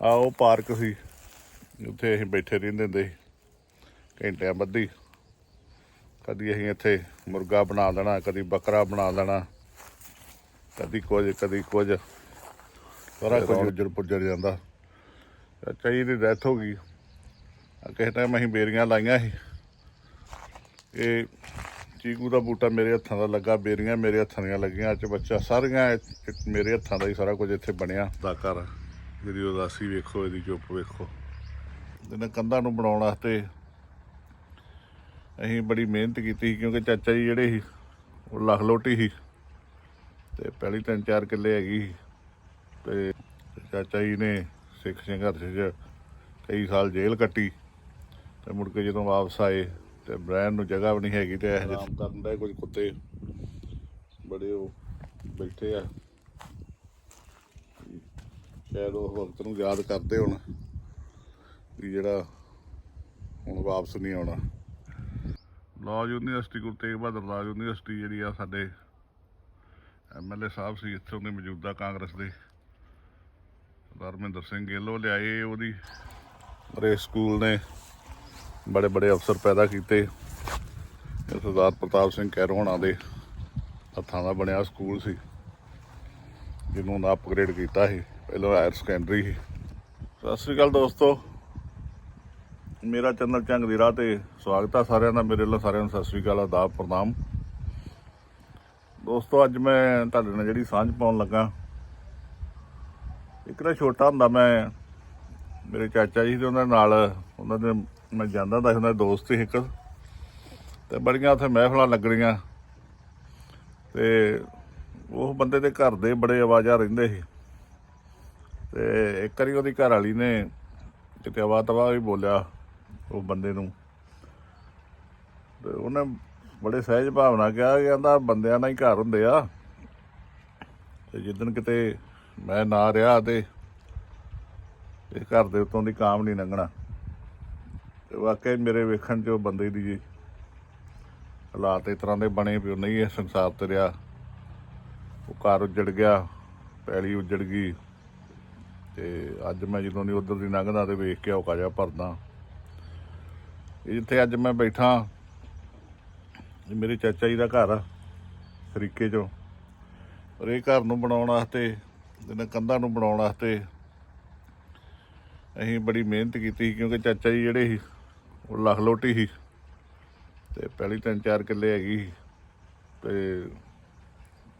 ਆ ਉਹ ਪਾਰਕ ਸੀ। ਉੱਥੇ ਅਸੀਂ ਬੈਠੇ ਰਹਿੰਦੇ ਹੁੰਦੇ ਸੀ। ਘੰਟਿਆਂ ਬੱਧੀ। ਕਦੀ ਅਸੀਂ ਇੱਥੇ ਮੁਰਗਾ ਬਣਾ ਲੈਣਾ ਕਦੀ ਬੱਕਰਾ ਬਣਾ ਲੈਣਾ ਕਦੀ ਕੁਝ ਕਦੀ ਕੁਝ। ਸਾਰਾ ਕੁਝ ਉੱਜੜ ਪੁੱਜੜ ਜਾਂਦਾ। ਚਾਚਾ ਜੀ ਦੀ ਡੈਥ ਹੋ ਗਈ। ਕਿਸੇ ਟਾਈਮ ਅਸੀਂ ਬੇਰੀਆਂ ਲਾਈਆਂ ਸੀ। ਇਹ ਚੀਕੂ ਦਾ ਬੂਟਾ ਮੇਰੇ ਹੱਥਾਂ ਦਾ ਲੱਗਾ ਬੇਰੀਆਂ ਮੇਰੇ ਹੱਥਾਂ ਦੀਆਂ ਲੱਗੀਆਂ। ਅੱਜ ਬੱਚਾ ਸਾਰੀਆਂ ਮੇਰੇ ਹੱਥਾਂ ਦਾ ਹੀ ਸਾਰਾ ਕੁਝ ਇੱਥੇ ਬਣਿਆ। ਦਾ ਘਰ ਇਹਦੀ ਉਦਾਸੀ ਵੇਖੋ ਇਹਦੀ ਚੁੱਪ ਵੇਖੋ। ਇਹਨਾਂ ਕੰਧਾਂ ਨੂੰ ਬਣਾਉਣ ਵਾਸਤੇ ਅਸੀਂ ਬੜੀ ਮਿਹਨਤ ਕੀਤੀ ਕਿਉਂਕਿ ਚਾਚਾ ਜੀ ਜਿਹੜੇ ਸੀ ਉਹ ਲੱਖ ਲੋਟੀ ਸੀ ਤੇ ਪਹਿਲੀ ਤਿੰਨ ਚਾਰ ਕਿੱਲੇ ਹੈਗੀ ਤੇ ਚਾਚਾ ਜੀ ਨੇ ਸਿੱਖ ਸੰਘਰਸ਼ 'ਚ ਕਈ ਸਾਲ ਜੇਲ੍ਹ ਕੱਟੀ ਤੇ ਮੁੜ ਕੇ ਜਦੋਂ ਵਾਪਸ ਆਏ ਤੇ ਬ੍ਰੈਂਡ ਨੂੰ ਜਗ੍ਹਾ ਵੀ ਨਹੀਂ ਹੈਗੀ ਤੇ ਇਹ ਆਰਾਮ ਕਰਨ ਦਾ ਕੁਝ ਕੁੱਤੇ। ਬੜੇ ਉਹ ਬੈਠੇ ਆ। ਸ਼ਾਇਦ ਉਹ ਵਕਤ ਨੂੰ ਯਾਦ ਕਰਦੇ ਹੁਣ ਵੀ ਜਿਹੜਾ ਹੁਣ ਵਾਪਸ ਨਹੀਂ ਆਉਣਾ। Law university Guru Tegh Bahadur law university ਜਿਹੜੀ ਆ ਸਾਡੇ ਐਮਐਲਏ ਸਾਹਿਬ ਸੀ, ਇੱਥੋਂ ਦੇ ਮੌਜੂਦਾ ਕਾਂਗਰਸ ਦੇ। ਸਰਦਾਰ ਮਹਿੰਦਰ ਸਿੰਘ ਗਿੱਲ ਉਹ ਲਿਆਏ, ਉਹਦੀ ਔਰ ਇਸ ਸਕੂਲ ਨੇ ਬੜੇ ਬੜੇ ਅਫਸਰ ਪੈਦਾ ਕੀਤੇ। ਸਰਦਾਰ ਪ੍ਰਤਾਪ ਸਿੰਘ ਕੈਰੋਂ ਹੋਣਾ ਦੇ ਹੱਥਾਂ ਦਾ ਬਣਿਆ ਸਕੂਲ ਸੀ, ਜਿਹਨੂੰ ਨਾ ਅਪਗ੍ਰੇਡ ਕੀਤਾ ਸੀ। ਪਹਿਲਾਂ ਹਾਇਰ ਸੈਕੰਡਰੀ ਸੀ ਸਤਿ ਸ੍ਰੀ ਅਕਾਲ ਦੋਸਤੋ। ਮੇਰਾ ਚੈਨਲ ਚੰਗ ਦੀ ਰਾਹ ਤੇ ਸਵਾਗਤ ਆ ਸਾਰਿਆਂ ਦਾ। ਮੇਰੇ ਵੱਲੋਂ ਸਾਰਿਆਂ ਨੂੰ ਸਤਿ ਸ੍ਰੀ ਅਕਾਲ ਆਦਾਬ ਪ੍ਰਣਾਮ। ਦੋਸਤੋ, ਅੱਜ ਮੈਂ ਤੁਹਾਡੇ ਨਾਲ ਜਿਹੜੀ ਸਾਂਝ ਪਾਉਣ ਲੱਗਾ। ਇੱਕ ਨਾ ਛੋਟਾ ਹੁੰਦਾ ਮੈਂ, ਮੇਰੇ ਚਾਚਾ ਜੀ ਦੇ ਉਹਨਾਂ ਨਾਲ, ਉਹਨਾਂ ਦੇ ਮੈਂ ਜਾਂਦਾ ਹੁੰਦਾ ਉਹਨਾਂ ਦੇ ਦੋਸਤ ਸੀ ਇੱਕ। ਤੇ ਬੜੀਆਂ ਉੱਥੇ ਮਹਿਫਲਾਂ ਲੱਗਣੀਆਂ। ਤੇ ਉਹ ਬੰਦੇ ਦੇ ਘਰ ਦੇ ਬੜੇ ਆਵਾਜ਼ਾਂ ਰਹਿੰਦੇ ਸੀ। ਤੇ ਇੱਕ ਵਾਰੀ ਉਹਦੀ ਘਰ ਵਾਲੀ ਨੇ ਕਿਤੇ ਆਵਾ ਤਵਾ ਵੀ ਬੋਲਿਆ ਉਹ ਬੰਦੇ ਨੂੰ। ਤੇ ਉਹਨੇ ਬੜੇ ਸਹਿਜ ਭਾਵਨਾ ਕਿਹਾ ਕਿ ਕਹਿੰਦਾ ਬੰਦਿਆਂ ਨਾਲ ਹੀ ਘਰ ਹੁੰਦੇ ਆ। ਤੇ ਜਿੱਦਣ ਕਿਤੇ ਮੈਂ ਨਾ ਰਿਹਾ ਤੇ ਇਹ ਘਰ ਦੇ ਉੱਤੋਂ ਦੀ ਕਾਮ ਨਹੀਂ ਲੰਘਣਾ। ਤੇ ਵਾਕਈ ਮੇਰੇ ਵੇਖਣ 'ਚ ਉਹ ਬੰਦੇ ਦੀ ਜੀ ਹਾਲਾਤ ਇਸ ਤਰ੍ਹਾਂ ਦੇ ਬਣੇ ਵੀ ਉਹ ਨਹੀਂ ਇਹ ਸੰਸਾਰ ਤੇ ਰਿਹਾ। ਉਹ ਘਰ ਉੱਜੜ ਗਿਆ, ਪੈਲੀ ਉੱਜੜ ਗਈ। ਤੇ ਅੱਜ ਮੈਂ ਜਦੋਂ ਦੀ ਉਧਰ ਦੀ ਲੰਘਦਾ ਤੇ ਵੇਖ ਕੇ ਔਕਾ ਜਿਹਾ ਭਰਦਾ। ਇਹ ਜਿੱਥੇ ਅੱਜ ਮੈਂ ਬੈਠਾ ਮੇਰੇ ਚਾਚਾ ਜੀ ਦਾ ਘਰ ਆ, ਸਰੀਕੇ 'ਚੋਂ। ਔਰ ਇਹ ਘਰ ਨੂੰ ਬਣਾਉਣ ਵਾਸਤੇ ਇਹਨਾਂ ਕੰਧਾਂ ਨੂੰ ਬਣਾਉਣ ਵਾਸਤੇ ਅਸੀਂ ਬੜੀ ਮਿਹਨਤ ਕੀਤੀ ਕਿਉਂਕਿ ਚਾਚਾ ਜੀ ਜਿਹੜੇ ਸੀ, ਉਹ ਲੱਖ ਲੋਟੀ ਸੀ ਤੇ ਪਹਿਲੀ ਤਿੰਨ ਚਾਰ ਕਿੱਲੇ ਹੈਗੀ ਸੀ ਤੇ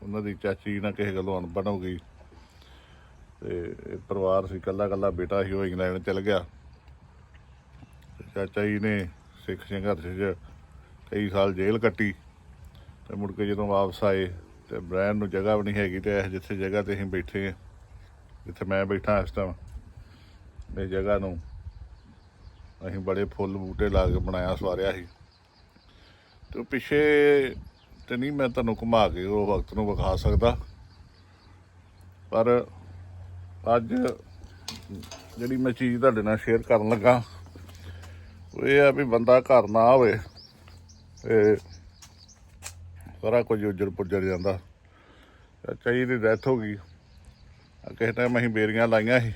ਉਹਨਾਂ ਦੀ ਚਾਚੀ ਨਾਲ ਕਿਸੇ ਗੱਲੋਂ ਅਣਬਣ ਹੋ ਗਈ। ਤੇ ਇਹ ਪਰਿਵਾਰ ਸੀ ਕੱਲਾ ਕੱਲਾ ਬੇਟਾ ਸੀ, ਉਹ ਇੰਗਲੈਂਡ ਚਲ ਗਿਆ। ਚਾਚਾ ਜੀ ਨੇ ਸਿੱਖ ਸੰਘਰਸ਼ 'ਚ ਕਈ ਸਾਲ ਜੇਲ੍ਹ ਕੱਟੀ ਤੇ ਮੁੜ ਕੇ ਜਦੋਂ ਵਾਪਸ ਆਏ ਤੇ ਬ੍ਰੈਂਡ ਨੂੰ ਜਗ੍ਹਾ ਵੀ ਨਹੀਂ ਹੈਗੀ ਤੇ ਇਹ ਜਿੱਥੇ ਜਗ੍ਹਾ ਤੇ ਅਸੀਂ ਬੈਠੇ ਹਾਂ, ਜਿੱਥੇ ਮੈਂ ਬੈਠਾ ਇਸ ਟਾਈਮ ਇਹ ਜਗ੍ਹਾ ਨੂੰ ਅਸੀਂ ਬੜੇ ਫੁੱਲ ਬੂਟੇ ਲਾ ਕੇ ਬਣਾਇਆ, ਸਵਾਰਿਆ ਸੀ। ਤੇ ਉਹ ਪਿੱਛੇ ਤੇ ਨਹੀਂ ਮੈਂ ਤੁਹਾਨੂੰ ਘੁਮਾ ਕੇ ਉਹ ਵਕਤ ਨੂੰ ਵਿਖਾ ਸਕਦਾ, ਪਰ ਅੱਜ ਜਿਹੜੀ ਮੈਂ ਚੀਜ਼ ਤੁਹਾਡੇ ਨਾਲ ਸ਼ੇਅਰ ਕਰਨ ਲੱਗਾ, ਉਹ ਇਹ ਆ ਵੀ ਬੰਦਾ ਘਰ ਨਾ ਹੋਵੇ ਤੇ ਸਾਰਾ ਕੁਝ ਉੱਜੜ ਪੁੱਜੜ ਜਾਂਦਾ। ਚਾਚਾ ਦੀ ਡੈਥ ਹੋ ਗਈ। ਕਿਸੇ ਟਾਈਮ ਅਸੀਂ ਬੇਰੀਆਂ ਲਾਈਆਂ ਸੀ।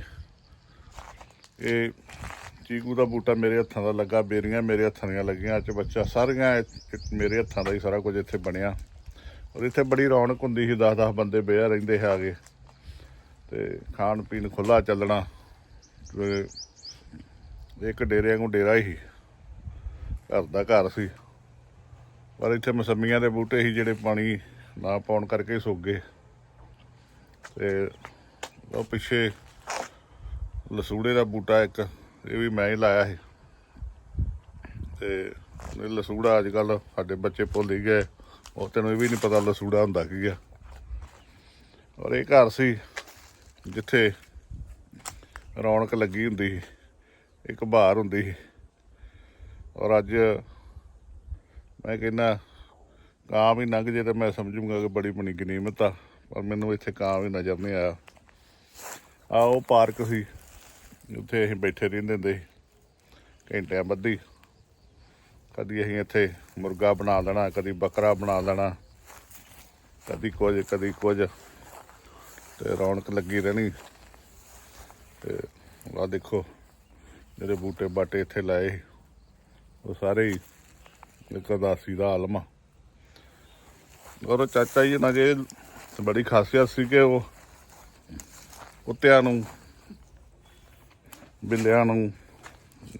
ਇਹ ਚੀਕੂ ਦਾ ਬੂਟਾ ਮੇਰੇ ਹੱਥਾਂ ਦਾ ਲੱਗਾ, ਬੇਰੀਆਂ ਮੇਰੇ ਹੱਥਾਂ ਦੀਆਂ ਲੱਗੀਆਂ, ਅੱਜ ਬੱਚਾ ਸਾਰੀਆਂ ਮੇਰੇ ਹੱਥਾਂ ਦਾ ਹੀ ਸਾਰਾ ਕੁਝ ਇੱਥੇ ਬਣਿਆ। ਔਰ ਇੱਥੇ ਬੜੀ ਰੌਣਕ ਹੁੰਦੀ ਸੀ 10-10 ਬੰਦੇ ਬਿਆ ਰਹਿੰਦੇ ਸੀ ਆਗੇ ਤੇ ਖਾਣ ਪੀਣ ਖੁੱਲਾ ਚੱਲਣਾ ਇੱਕ ਡੇਰਿਆਂ ਨੂੰ ਡੇਰਾ ਹੀ ਘਰ ਦਾ ਘਰ ਸੀ। ਪਰ ਇੱਥੇ ਮਸੰਮੀਆਂ ਦੇ ਬੂਟੇ ਸੀ ਜਿਹੜੇ ਪਾਣੀ ਨਾ ਪਾਉਣ ਕਰਕੇ ਸੁੱਕ ਗਏ। ਤੇ ਉਹ ਪਿੱਛੇ ਲਸੂੜੇ ਦਾ ਬੂਟਾ ਇੱਕ, ਇਹ ਵੀ ਮੈਂ ਹੀ ਲਾਇਆ ਸੀ। ਤੇ ਇਹ ਲਸੂੜਾ ਅੱਜ ਕੱਲ ਸਾਡੇ ਬੱਚੇ ਭੁੱਲ ਹੀ ਗਏ। ਉਹ ਤੈਨੂੰ ਇਹ ਵੀ ਨਹੀਂ ਪਤਾ ਲਸੂੜਾ ਹੁੰਦਾ ਕੀ ਆ। ਔਰ ਇਹ ਘਰ ਸੀ। ਜਿੱਥੇ ਰੌਣਕ ਲੱਗੀ ਹੁੰਦੀ ਸੀ, ਇੱਕ ਬਹਾਰ ਹੁੰਦੀ ਸੀ। ਔਰ ਅੱਜ ਮੈਂ ਕਹਿੰਦਾ ਕਾਂ ਵੀ ਲੰਘ ਜੇ ਤਾਂ ਮੈਂ ਸਮਝੂੰਗਾ ਕਿ ਬੜੀ ਬਣੀ ਗਨੀਮਤ ਆ, ਪਰ ਮੈਨੂੰ ਇੱਥੇ ਕਾਂ ਵੀ ਨਜ਼ਰ ਨਹੀਂ ਆਇਆ। ਆ ਉਹ ਪਾਰਕ ਸੀ, ਉੱਥੇ ਅਸੀਂ ਬੈਠੇ ਰਹਿੰਦੇ ਹੁੰਦੇ ਸੀ, ਘੰਟਿਆਂ ਬੱਧੀ। ਕਦੀ ਅਸੀਂ ਇੱਥੇ ਮੁਰਗਾ ਬਣਾ ਦੇਣਾ, ਕਦੀ ਬੱਕਰਾ ਬਣਾ ਲੈਣਾ ਕਦੀ ਕੁਝ ਕਦੀ ਕੁਝ। ਤੇ ਰੌਣਕ ਲੱਗੀ ਰਹਿਣੀ। ਤੇ ਆ ਦੇਖੋ ਜਿਹੜੇ ਬੂਟੇ ਬਾਟੇ ਇੱਥੇ ਲਾਏ। ਸੀ, ਉਹ ਸਾਰੇ ਹੀ ਇੱਕ ਉਦਾਸੀ ਦਾ ਆਲਮ ਆ। ਔਰ ਉਹ ਚਾਚਾ ਜੀ ਨਾ ਜੇ ਬੜੀ ਖਾਸੀਅਤ ਸੀ ਕਿ ਉਹ ਕੁੱਤਿਆਂ ਨੂੰ ਬਿੱਲਿਆਂ ਨੂੰ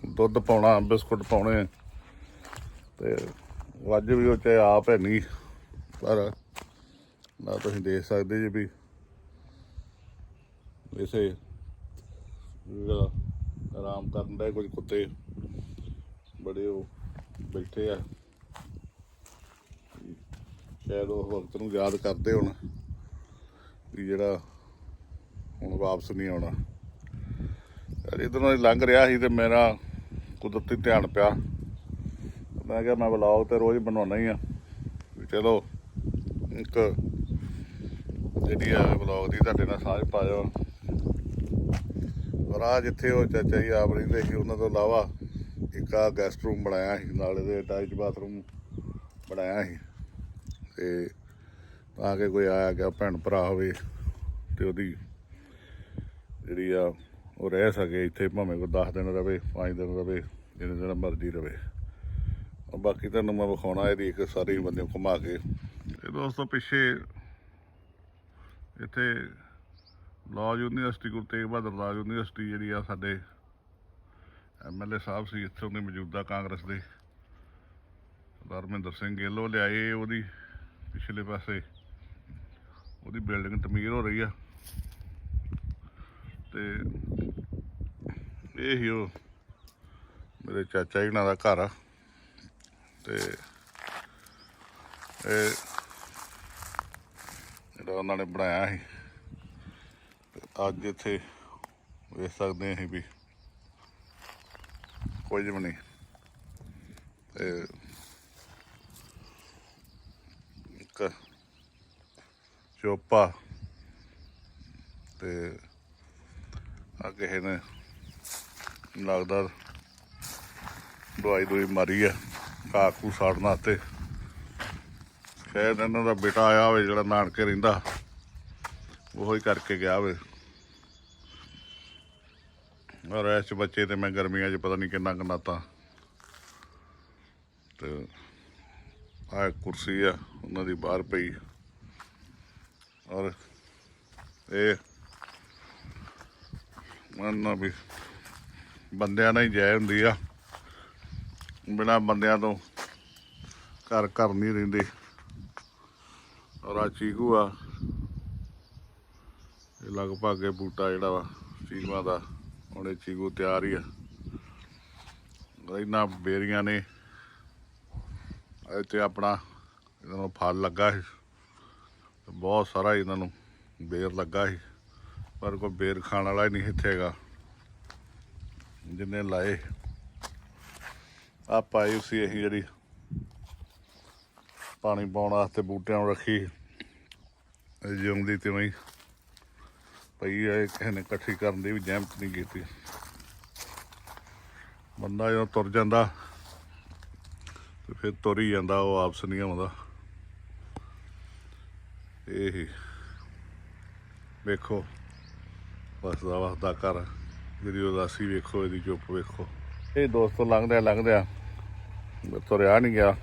ਦੁੱਧ ਪਾਉਣਾ ਬਿਸਕੁਟ ਪਾਉਣੇ। ਤੇ ਅੱਜ ਵੀ ਉਹ ਚਾਹੇ ਆਪ ਹੈ ਨਹੀਂ ਪਰ ਨਾ ਤੁਸੀਂ ਦੇਖ ਸਕਦੇ ਜੀ ਵੀ ਇਸੇ ਜਿਹੜਾ ਆਰਾਮ ਕਰਨ ਦਾ ਕੁਝ ਕੁੱਤੇ ਬੜੇ ਉਹ ਬੈਠੇ ਆ। ਸ਼ਾਇਦ ਉਹ ਵਕਤ ਨੂੰ ਯਾਦ ਕਰਦੇ ਹੁਣ ਵੀ ਜਿਹੜਾ ਹੁਣ ਵਾਪਸ ਨਹੀਂ ਆਉਣਾ। ਯਾਰ ਇਧਰੋਂ ਲੰਘ ਰਿਹਾ ਸੀ ਤੇ ਮੇਰਾ ਕੁਦਰਤੀ ਧਿਆਨ ਪਿਆ। ਮੈਂ ਕਿਹਾ ਮੈਂ ਵਲੌਗ ਤੇ ਰੋਜ਼ ਬਣਾਉਣਾ ਹੀ ਆ। ਵੀ ਚਲੋ ਇੱਕ ਜਿਹੜੀ ਆ ਵਲੌਗ ਦੀ ਤੁਹਾਡੇ ਨਾਲ ਸਾਂਝ ਪਾਇਓ। ਔਰ ਆ ਜਿੱਥੇ ਉਹ ਚਾਚਾ ਜੀ ਆਪ ਰਹਿੰਦੇ ਸੀ, ਉਹਨਾਂ ਤੋਂ ਇਲਾਵਾ ਇੱਕ ਆ ਗੈਸਟ ਰੂਮ ਬਣਾਇਆ ਸੀ, ਨਾਲੇ ਦੇ ਅਟੈਚ ਬਾਥਰੂਮ ਬਣਾਇਆ ਸੀ। ਤੇ ਤਾਂ ਕਿ ਕੋਈ ਆਇਆ ਗਿਆ, ਭੈਣ ਭਰਾ ਹੋਵੇ ਤੇ ਉਹਦੀ ਜਿਹੜੀ ਆ, ਉਹ ਰਹਿ ਸਕੇ ਇੱਥੇ, ਭਾਵੇਂ ਕੋਈ 10 ਦਿਨ ਰਵੇ 5 ਦਿਨ ਰਵੇ, ਜਿੰਨੇ ਦਿਨ ਮਰਜ਼ੀ ਰਵੇ। ਬਾਕੀ ਤੁਹਾਨੂੰ ਮੈਂ ਵਿਖਾਉਣਾ, ਇਹਦੀ ਇੱਕ ਸਾਰੀ ਬੰਦੇ ਘੁਮਾ ਕੇ। ਇਹ ਦੋਸਤੋ, ਪਿੱਛੇ ਇੱਥੇ law university Guru Tegh Bahadur law university ਜਿਹੜੀ ਆ ਸਾਡੇ ਐਮਐਲਏ ਸਾਹਿਬ ਸੀ, ਇੱਥੋਂ ਦੇ ਮੌਜੂਦਾ ਕਾਂਗਰਸ ਦੇ। ਸਰਦਾਰ ਮਹਿੰਦਰ ਸਿੰਘ ਗਿੱਲ ਉਹ ਲਿਆਏ ਉਹਦੀ, ਪਿਛਲੇ ਪਾਸੇ। ਉਹਦੀ ਬਿਲਡਿੰਗ ਤਮੀਰ ਹੋ ਰਹੀ ਆ। ਤੇ ਇਹ ਹੀ ਉਹ ਮੇਰੇ ਚਾਚਾ ਜੀ ਨਾਲ ਦਾ ਘਰ ਆ। ਤੇ ਇਹ ਜਿਹੜਾ ਉਹਨਾਂ ਨੇ ਬਣਾਇਆ ਸੀ। ਅੱਜ ਇੱਥੇ ਵੇਖ ਸਕਦੇ ਹਾਂ ਅਸੀਂ ਵੀ। ਕੁਝ ਵੀ ਨਹੀਂ। ਤੇ ਇੱਕ ਚੋਪਾ ਤੇ ਆ ਕਿਸੇ ਨੇ ਲੱਗਦਾ ਦਵਾਈ ਦੋਈ ਮਾਰੀ ਆ, ਕਾਕੂ ਸਾੜਨਾ ਤੇ ਸ਼ਾਇਦ ਇਹਨਾਂ ਦਾ ਬੇਟਾ ਆਇਆ ਹੋਵੇ ਜਿਹੜਾ ਨਾਨਕੇ ਰਹਿੰਦਾ, ਉਹੋ ਹੀ ਕਰਕੇ ਗਿਆ ਹੋਵੇ। ਔਰ ਇਸ ਬੱਚੇ ਤੇ ਮੈਂ ਗਰਮੀਆਂ 'ਚ ਪਤਾ ਨਹੀਂ ਕਿੰਨਾ ਕਨਾਤਾ ਤੇ ਆ ਕੁਰਸੀ ਆ, ਉਹਨਾਂ ਦੀ ਬਾਹਰ ਪਈ। ਔਰ ਇਹ ਮੰਨਣਾ ਵੀ ਬੰਦਿਆਂ ਨਾਲ ਹੀ ਜੈ ਹੁੰਦੀ ਆ। ਬਿਨਾ ਬੰਦਿਆਂ ਤੋਂ ਘਰ ਘਰ ਨਹੀਂ ਰਹਿੰਦੇ। ਔਰ ਆ ਚੀਕੂ ਆ। ਇਹ ਲਗਭਗ ਇਹ ਬੂਟਾ ਜਿਹੜਾ ਵਾ ਚੀਕੂਆਂ ਦਾ। ਹੁਣ ਇਹ ਚੀਕੂ ਤਿਆਰ ਹੀ ਆ। ਇਹਨਾਂ ਬੇਰੀਆਂ ਨੇ। ਇੱਥੇ ਆਪਣਾ ਇਹਨਾਂ ਨੂੰ ਫਲ ਲੱਗਾ ਸੀ। ਬਹੁਤ ਸਾਰਾ ਇਹਨਾਂ ਨੂੰ ਬੇਰ ਲੱਗਾ ਸੀ। ਪਰ ਕੋਈ ਬੇਰ ਖਾਣ ਵਾਲਾ ਹੀ ਨਹੀਂ ਇੱਥੇ ਹੈਗਾ। ਜਿੰਨੇ ਲਾਏ। ਆ ਪਾਈ ਸੀ ਅਸੀਂ ਜਿਹੜੀ ਪਾਣੀ ਪਾਉਣ ਵਾਸਤੇ ਬੂਟਿਆਂ ਨੂੰ ਰੱਖੀ। ਜਿਉਂਦੀ ਤੇ ਹੀ। ਪਈ ਆ, ਇਹ ਕਿਸੇ ਨੇ ਇਕੱਠੀ ਕਰਨ ਦੀ ਵੀ ਜਹਿਮਤ ਨਹੀਂ ਕੀਤੀ। ਬੰਦਾ ਜਦੋਂ ਤੁਰ ਜਾਂਦਾ, ਤੇ ਫਿਰ ਤੁਰ ਹੀ ਜਾਂਦਾ, ਉਹ ਆਪਸ ਨਹੀਂ ਆਉਂਦਾ। ਇਹ ਵੇਖੋ ਵਸਦਾ ਵਸਦਾ ਕਰ ਜਿਹੜੀ ਉਦਾਸੀ ਵੇਖੋ, ਇਹਦੀ ਚੁੱਪ ਵੇਖੋ। ਇਹ ਦੋਸਤੋ ਲੰਘਦਿਆਂ ਲੰਘਦਿਆਂ ਮੈਂ ਤੁਰਿਆ ਨਹੀਂ ਗਿਆ।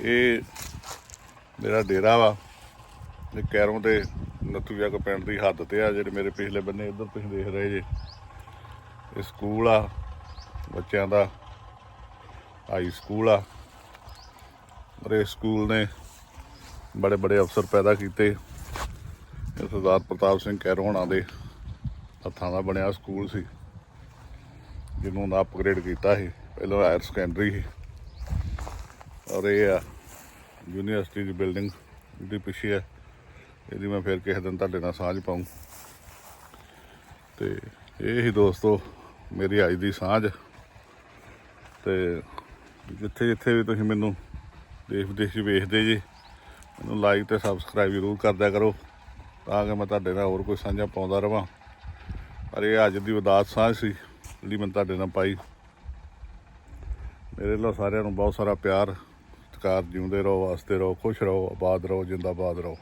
ਇਹ ਮੇਰਾ ਡੇਰਾ ਵਾ, ਇਹ ਕੈਰੋਂ ਦੇ ਨਤੂਆ ਕੋ ਪਿੰਡ ਦੀ ਹੱਦ ਤੇ ਆ, ਜਿਹੜੇ ਮੇਰੇ ਪਿਛਲੇ ਬੰਨੇ ਇੱਧਰ ਤੁਸੀਂ ਦੇਖ ਰਹੇ ਜੇ। ਇਹ ਸਕੂਲ ਆ, ਬੱਚਿਆਂ ਦਾ, ਹਾਈ ਸਕੂਲ ਆ। ਔਰ ਇਹ ਸਕੂਲ ਨੇ ਬੜੇ ਬੜੇ ਅਫਸਰ ਪੈਦਾ ਕੀਤੇ। ਸਰਦਾਰ ਪ੍ਰਤਾਪ ਸਿੰਘ ਕੈਰੋਂ ਦੇ ਹੱਥਾਂ ਦਾ ਬਣਿਆ ਸਕੂਲ ਸੀ, ਜਿਹਨੂੰ ਨਾ ਅਪਗ੍ਰੇਡ ਕੀਤਾ ਸੀ, ਪਹਿਲਾਂ ਹਾਇਰ ਸੈਕੰਡਰੀ ਸੀ। ਔਰ ਇਹ ਆ, ਯੂਨੀਵਰਸਿਟੀ ਦੀ ਬਿਲਡਿੰਗ ਜਿਹੜੀ ਪਿੱਛੇ ਹੈ ਇਹਦੀ ਮੈਂ ਫਿਰ ਕਿਸੇ ਦਿਨ ਤੁਹਾਡੇ ਨਾਲ ਸਾਂਝ ਪਾਉਂ ਤੇ ਇਹ ਹੀ ਦੋਸਤੋ, ਮੇਰੀ ਅੱਜ ਦੀ ਸਾਂਝ। ਤੇ ਜਿੱਥੇ ਜਿੱਥੇ ਵੀ ਤੁਸੀਂ ਮੈਨੂੰ ਦੇਸ਼ ਵਿਦੇਸ਼ੀ ਵੇਖਦੇ ਜੀ, ਮੈਨੂੰ ਲਾਈਕ ਤੇ ਸਬਸਕ੍ਰਾਈਬ ਜ਼ਰੂਰ ਕਰਦਿਆ ਕਰੋ, ਤਾਂ ਕਿ ਮੈਂ ਤੁਹਾਡੇ ਨਾਲ ਹੋਰ ਕੋਈ ਸਾਂਝਾ ਪਾਉਂਦਾ ਰਵਾਂ। ਪਰ ਇਹ ਅੱਜ ਦੀ ਉਦਾਸ ਸਾਂਝ ਸੀ, ਜਿਹੜੀ ਮੈਂ ਤੁਹਾਡੇ ਨਾਲ ਪਾਈ। ਮੇਰੇ ਵੱਲੋਂ ਸਾਰਿਆਂ ਨੂੰ ਬਹੁਤ ਸਾਰਾ ਪਿਆਰ, ਸਤਿਕਾਰ, ਜਿਉਂਦੇ ਰਹੋ ਵਾਸਤੇ ਰਹੋ, ਖੁਸ਼ ਰਹੋ, ਆਬਾਦ ਰਹੋ, ਜਿੰਦਾਬਾਦ ਰਹੋ।